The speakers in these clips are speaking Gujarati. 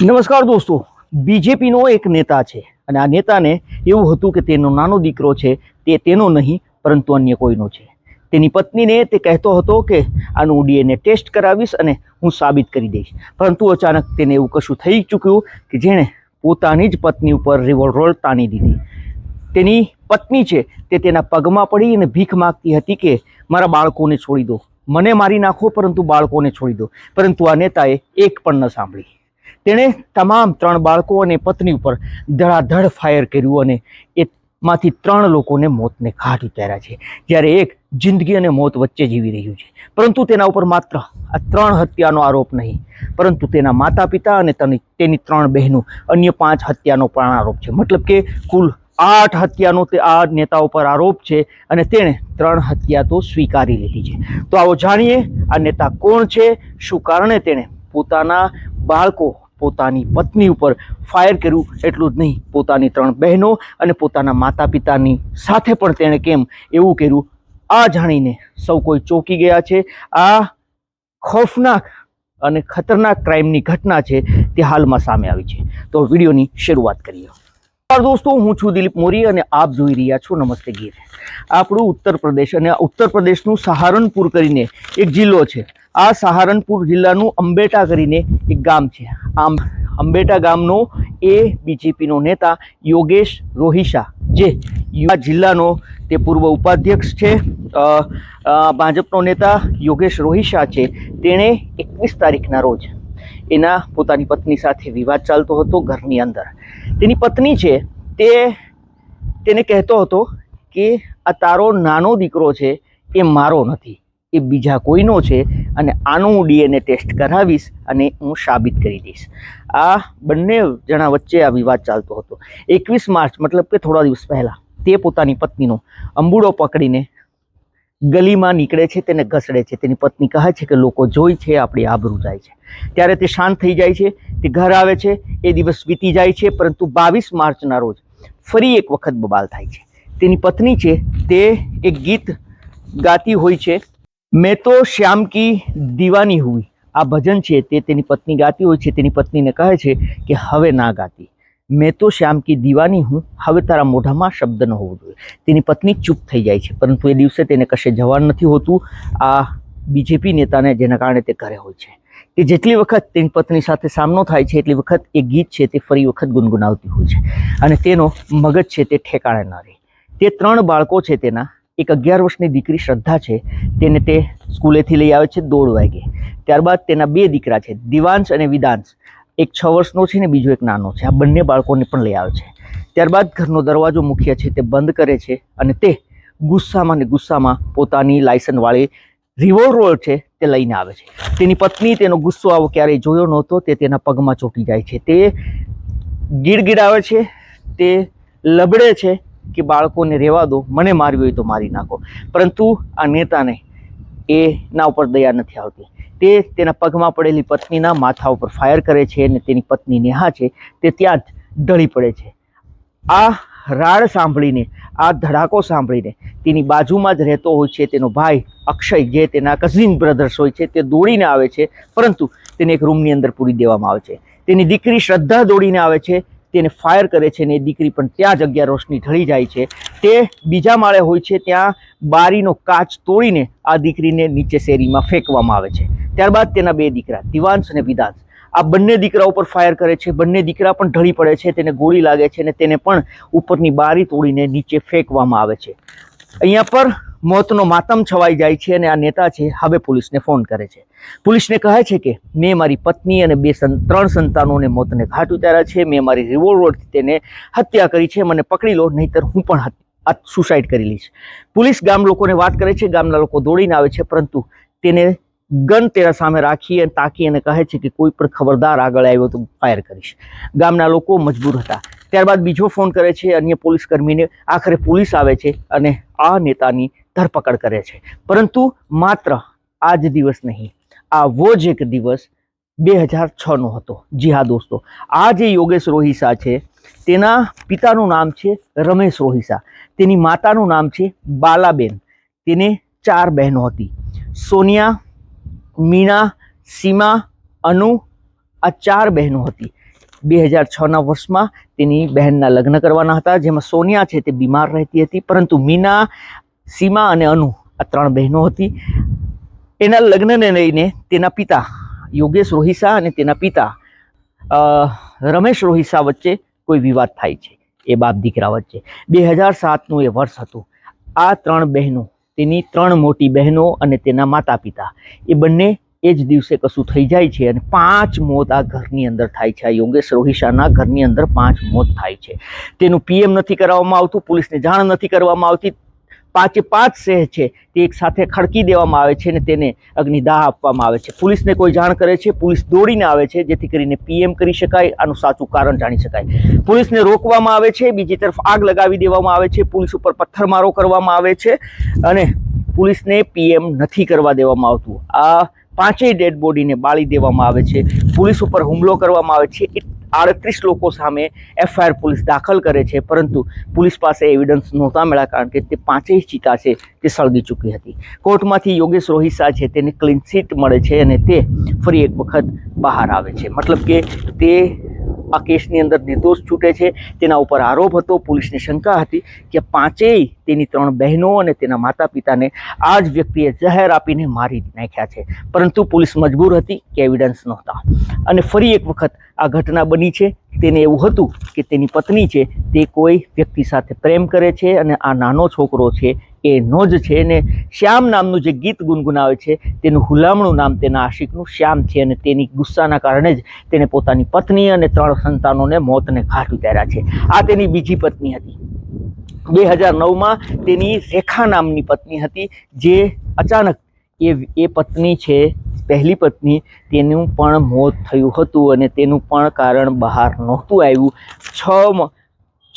નમસ્કાર દોસ્તો, બીજેપીનો એક નેતા છે અને આ નેતાને એવું હતું કે તેનો નાનો દીકરો છે, તે તેનો નહીં, પરંતુ અન્ય કોઈનો છે. તેની પત્નીને તે કહેતો હતો કે, આનું ડીએનએ ટેસ્ટ કરાવીશ અને હું સાબિત કરી દઈશ. પરંતુ અચાનક તેને એવું કશું થઈ ચૂક્યું કે જેણે પોતાની જ પત્ની ઉપર રિવોલ્વર તાણી દીધી. તેની પત્ની છે, તે તેના પગમાં પડી અને ભીખ માગતી હતી કે, મારા બાળકોને છોડી દો. મને મારી નાખો, પરંતુ બાળકોને છોડી દો. પરંતુ આ નેતાએ એક પણ ન સાંભળી. તેણે તમામ ત્રણ બાળકો અને પત્ની ઉપર ધડાધડ ફાયર કર્યું અને એમાંથી ત્રણ લોકોને મોતને ઘાટ ઉતાર્યા છે. જ્યારે એક જિંદગી અને મોત વચ્ચે જીવી રહ્યું છે. પરંતુ તેના ઉપર માત્ર આ ત્રણ હત્યાનો આરોપ નહીં, પરંતુ તેના માતા પિતા અને તેની ત્રણ બહેનો, અન્ય પાંચ હત્યાનો પણ આરોપ છે. મતલબ કે કુલ આઠ હત્યાનો તે, આ નેતા ઉપર આરોપ છે અને તેણે ત્રણ હત્યા તો સ્વીકારી લીધી છે. તો આવો જાણીએ આ નેતા કોણ છે? શું કારણે તેણે પોતાના બાળકો પોતાની પત્ની ઉપર ફાયર કર્યું, એટલું જ નહીં. પોતાની ત્રણ બહેનો અને પોતાના માતા પિતાની સાથે પણ તેણે કેમ એવું કર્યું? આ જાણીને સૌ કોઈ ચોંકી ગયા છે. આ ખોફનાક અને ખતરનાક ક્રાઇમની ઘટના છે તે હાલમાં સામે આવી છે. તો વિડીયોની શરૂઆત કરીએ. દોસ્તો, હું છું દિલીપ મોરી અને આપ જોઈ રહ્યા છો નમસ્તે ગીર. આપણું ઉત્તર પ્રદેશ અને ઉત્તર પ્રદેશનું સહારનપુર કરીને એક જિલ્લો છે. આ સહારનપુર જિલ્લાનું અંબેટા કરીને એક ગામ છે. આમ અંબેટા ગામનો એ બીજેપીનો નેતા યોગેશ રોહિશા જે યુવા જિલ્લાનો તે પૂર્વ ઉપાધ્યક્ષ છે. ભાજપનો નેતા યોગેશ રોહિશા છે. તેણે એકવીસ તારીખના રોજ એના પોતાની પત્ની સાથે વિવાદ ચાલતો હતો ઘરની અંદર. તેની પત્ની છે તે તેને કહેતો હતો કે આ તારો નાનો દીકરો છે એ મારો નથી, એ બીજા કોઈનો છે અને આનું હું ડીએનએ ટેસ્ટ કરાવીશ અને હું સાબિત કરી દઈશ. આ બંને જણા વચ્ચે આ વિવાદ ચાલતો હતો. એકવીસ માર્ચ, મતલબ કે થોડા દિવસ પહેલાં, તે પોતાની પત્નીનો અંબુડો પકડીને ગલીમાં નીકળે છે, તેને ઘસડે છે. તેની પત્ની કહે છે કે, લોકો જોઈ છે, આપણી આબરૂ જાય છે. ત્યારે તે શાંત થઈ જાય છે, તે ઘર આવે છે, એ દિવસ વીતી જાય છે, પરંતુ બાવીસ માર્ચના રોજ ફરી એક વખત બબાલ થાય છે. તેની પત્ની છે, તે એક ગીત ગાતી હોય છે મેં તો શ્યામ કી દીવાની હુઈ. આ ભજન છે તે તેની પત્ની ગાતી હોય છે, તેની પત્નીને કહે છે કે હવે ના ગાતી. મેં તો શ્યામ કી દીવાની હું, હવે તારા મોઢામાં શબ્દ ન હોવો જોઈએ. તેની પત્ની ચૂપ થઈ જાય છે, પરંતુ એ દિવસે તેને કશે જવાનું નથી હોતું. આ બીજેપી નેતાને જેના કારણે તે ઘરે હોય છે. તે જેટલી વખત તેની પત્ની સાથે સામનો થાય છે, એટલી વખત એ ગીત છે તે ફરી વખત ગુનગુનાવતી હોય છે. અને તેનો મગજ છે તે ઠેકાણે ન રહે. તે ત્રણ બાળકો છે તેના એક અગિયાર વર્ષની દીકરી શ્રદ્ધા છે, તેને તે સ્કૂલેથી લઈ આવે છે દોઢ વાગે. ત્યારબાદ તેના બે દીકરા છે, દિવાંશ અને વિદાંશ. એક છ વર્ષનો છે ને બીજો એક નાનો છે. આ બંને બાળકોને પણ લઈ આવે છે. ત્યારબાદ ઘરનો દરવાજો મુખ્ય છે, તે બંધ કરે છે અને તે ગુસ્સામાં ને ગુસ્સામાં પોતાની લાયસન્સવાળી રિવોલ્વર છે, તે લઈને આવે છે. તેની પત્ની તેનો ગુસ્સો આવો ક્યારેય જોયો નહોતો, તે તેના પગમાં ચોંટી જાય છે. તે ગીડગીડાવે છે, તે લબડે છે કે બાળકોને રહેવા દો, મને મારવી હોય તો મારી નાખો. પરંતુ આ નેતાને એના ઉપર દયા નથી આવતી. તે તેના પગમાં પડેલી પત્નીના માથા ઉપર ફાયર કરે છે અને તેની પત્ની નેહા છે, તે ત્યાં જ ઢળી પડે છે. આ રાડ સાંભળીને, આ ધડાકો સાંભળીને તેની બાજુમાં જ રહેતો હોય છે તેનો ભાઈ અક્ષય, જે તેના કઝિન બ્રધર્સ હોય છે, તે દોડીને આવે છે, પરંતુ તેને એક રૂમની અંદર પૂરી દેવામાં આવે છે. તેની દીકરી શ્રદ્ધા દોડીને આવે છે તેને ફાયર કરે છે અને એ દીકરી પણ ત્યાં જ અગિયાર વર્ષની ઢળી જાય છે. તે બીજા માળે હોય છે ત્યાં બારીનો કાચ તોડીને આ દીકરીને નીચે શેરીમાં ફેંકવામાં આવે છે. ત્યારબાદ તેના બે દીકરા, દિવાંશ અને વિદાંશ. આ બંને દીકરા ઉપર ફાયર કરે છે. બંને દીકરા પણ ઢળી પડે છે, તેને ગોળી લાગે છે અને તેને પણ ઉપરની બારી તોડીને નીચે ફેંકવામાં આવે છે. અહીંયા પર મોતનો માતમ છવાઈ જાય છે અને આ નેતા છે, હવે પોલીસને ફોન કરે છે. પોલીસને કહે છે કે, મેં મારી પત્ની અને બે ત્રણ સંતાનોને મોતને ઘાટ ઉતાર્યા છે, મેં મારી રિવોલ્વરથી તેને હત્યા કરી છે, મને પકડી લો, નહીતર હું પણ આ સુસાઇડ કરી લઈશ. પોલીસ ગામ લોકોને વાત કરે છે, ગામના લોકો દોડીને આવે છે, પરંતુ તેને ગન તેના સામે રાખી અને તાકી અને કહે છે કે, કોઈ પણ ખબરદાર આગળ આવ્યો તો ફાયર કરીશ. ગામના લોકો મજબૂર હતા. ત્યારબાદ બીજો ફોન કરે છે, અન્ય પોલીસ કર્મીને આખરે પોલીસ આવે છે અને આ નેતાની ધરપકડ કરે છે. પરંતુ માત્ર આ જ દિવસ નહીં આવો જ એક દિવસ બે હજાર છનો હતો. જી હા દોસ્તો, આ જે યોગેશ રોહિસા છે, તેના પિતાનું નામ છે રમેશ રોહિસા. તેની માતાનું નામ છે બાલાબેન. તેને ચાર બહેનો હતી. સોનિયા મીણા સીમા, અનુ, આ ચાર બહેનો હતી. બે હજાર છના વર્ષમાં તેની બહેનના લગ્ન કરવાના હતા, જેમાં સોનિયા છે તે બીમાર રહેતી હતી, પરંતુ મીના સીમા અને અનુ, આ ત્રણ બહેનો હતી. એના લગ્નને લઈને તેના પિતા યોગેશ રોહિસા અને તેના પિતા રમેશ રોહિસા વચ્ચે કોઈ વિવાદ થાય છે, એ બાપ દીકરા વચ્ચે. બે હજાર સાતનું એ વર્ષ હતું. આ ત્રણ બહેનો, તેની ત્રણ મોટી બહેનો અને તેના માતા પિતા એ બંને એ જ દિવસે કશું થઈ જાય છે અને પાંચ મોત આ ઘરની અંદર થાય છે. આ યોગેશ રોહિશાના ઘરની અંદર પાંચ મોત થાય છે. તેનું પીએમ નથી કરવામાં આવતું, પોલીસને જાણ નથી કરવામાં આવતી. પાંચે પાંચ શહેર છે, તે એક સાથે ખડકી દેવામાં આવે છે અને તેને અગ્નિદાહ આપવામાં આવે છે. પોલીસને કોઈ જાણ કરે છે, પોલીસ દોડીને આવે છે, જેથી કરીને પીએમ કરી શકાય, આનું સાચું કારણ જાણી શકાય. પોલીસને રોકવામાં આવે છે, બીજી તરફ આગ લગાવી દેવામાં આવે છે, પોલીસ ઉપર પથ્થરમારો કરવામાં આવે છે અને પોલીસને પીએમ નથી કરવા દેવામાં આવતું. આ પાંચેય ડેડ બોડીને બાળી દેવામાં આવે છે. પોલીસ ઉપર હુમલો કરવામાં આવે છે. આડત્રીસ લોકો સામે એફઆઈઆર પોલીસ દાખલ કરે છે, પરંતુ પોલીસ પાસે એવિડન્સ નહોતા મળ્યા કારણ કે તે પાંચેય ચિતા છે તે સળગી ચૂકી હતી. કોર્ટમાંથી યોગેશ રોહિસા છે તેને ક્લીન ચીટ મળે છે અને તે ફરી એક વખત બહાર આવે છે. મતલબ કે તે આ કેસની અંદર નિર્દોષ છૂટે છે. તેના ઉપર આરોપ હતો. પોલીસને શંકા હતી કે પાંચેય તેની ત્રણ બહેનો અને તેના માતા પિતાને આ જ વ્યક્તિએ જહેર આપીને મારી નાખ્યા છે. પરંતુ પોલીસ મજબૂર હતી કે એવિડન્સ નહોતા. અને ફરી એક વખત આ ઘટના બની છે. તેને એવું હતું કે તેની પત્ની છે. તે કોઈ વ્યક્તિ સાથે પ્રેમ કરે છે અને આ નાનો છોકરો છે એ નો જ છે અને શ્યામ નામનું જે ગીત ગુનગુનાવે છે, તેનું હુલામણું નામ તેના આશિકનું શ્યામ છે અને તેની ગુસ્સાના કારણે જ તેને પોતાની પત્ની અને ત્રણ સંતાનોને મોતને ઘાટ ઉતાર્યા છે. આ તેની બીજી પત્ની હતી. બે હજાર નવમાં તેની રેખા નામની પત્ની હતી, જે અચાનક એ એ પત્ની છે, પહેલી પત્ની, તેનું પણ મોત થયું હતું અને તેનું પણ કારણ બહાર નહોતું આવ્યું. છ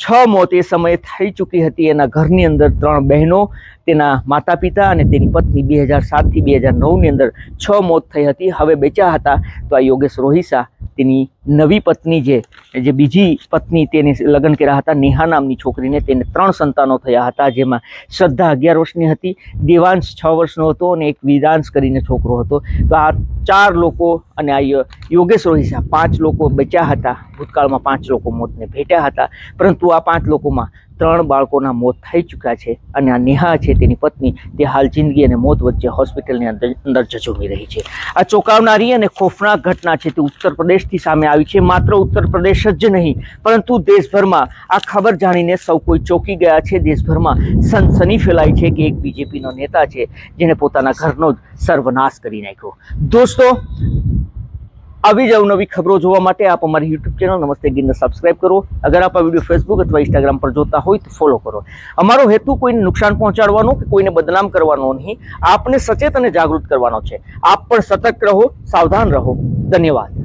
છ મોત એ સમયે થઈ ચૂકી હતી. એના ઘરની અંદર ત્રણ બહેનો, તેના માતા પિતા અને તેની પત્ની બે હજાર સાતથી બે હજાર નવની અંદર છ મોત થઈ હતી. હવે બેચ્યા હતા તો આ યોગેશ રોહિસા તેની નવી પત્ની જે જે બીજી પત્ની તેને લગ્ન કર્યા હતા, નેહા નામની છોકરીને તેને ત્રણ સંતાનો થયા હતા, જેમાં શ્રદ્ધા અગિયાર વર્ષની હતી, દેવાંશ છ વર્ષનો હતો અને એક વિદાંશ કરીને છોકરો હતો. તો આ ચાર લોકો અને આ યોગેશ રોહિસા પાંચ લોકો બચ્યા હતા, ભૂતકાળમાં પાંચ લોકો મોતને ભેટ્યા હતા, પરંતુ આ પાંચ લોકોમાં ત્રણ બાળકોના મોત થઈ ચૂક્યા છે અને આ નેહા છે તેની પત્ની, તે હાલ જિંદગી અને મોત વચ્ચે હોસ્પિટલની અંદર અંદર જજુમી રહી છે. આ ચોંકાવનારી અને ખોફનાક ઘટના છે તે ઉત્તર પ્રદેશથી સામે આવી છે. માત્ર ઉત્તર પ્રદેશ જ નહીં, પરંતુ દેશભરમાં આ ખબર જાણીને સૌ કોઈ ચોંકી ગયા છે. દેશભરમાં સનસની ફેલાઈ છે કે એક બીજેપીનો નેતા છે, જેણે પોતાના ઘરનો જ સર્વનાશ કરી નાખ્યો. દોસ્તો, આવી જ અવનવી ખબરો જોવા માટે આપ અમારી યુટ્યુબ ચેનલ નમસ્તે ગીરને સબસ્ક્રાઇબ કરો. અગર આપ આ વીડિયો ફેસબુક અથવા ઇન્સ્ટાગ્રામ પર જોતા હોય તો ફોલો કરો. અમારો હેતુ કોઈને નુકસાન પહોંચાડવાનો કે કોઈને બદનામ કરવાનો નહીં. આપને સચેત અને જાગૃત કરવાનો છે. આપ પણ સતર્ક રહો, સાવધાન રહો. ધન્યવાદ.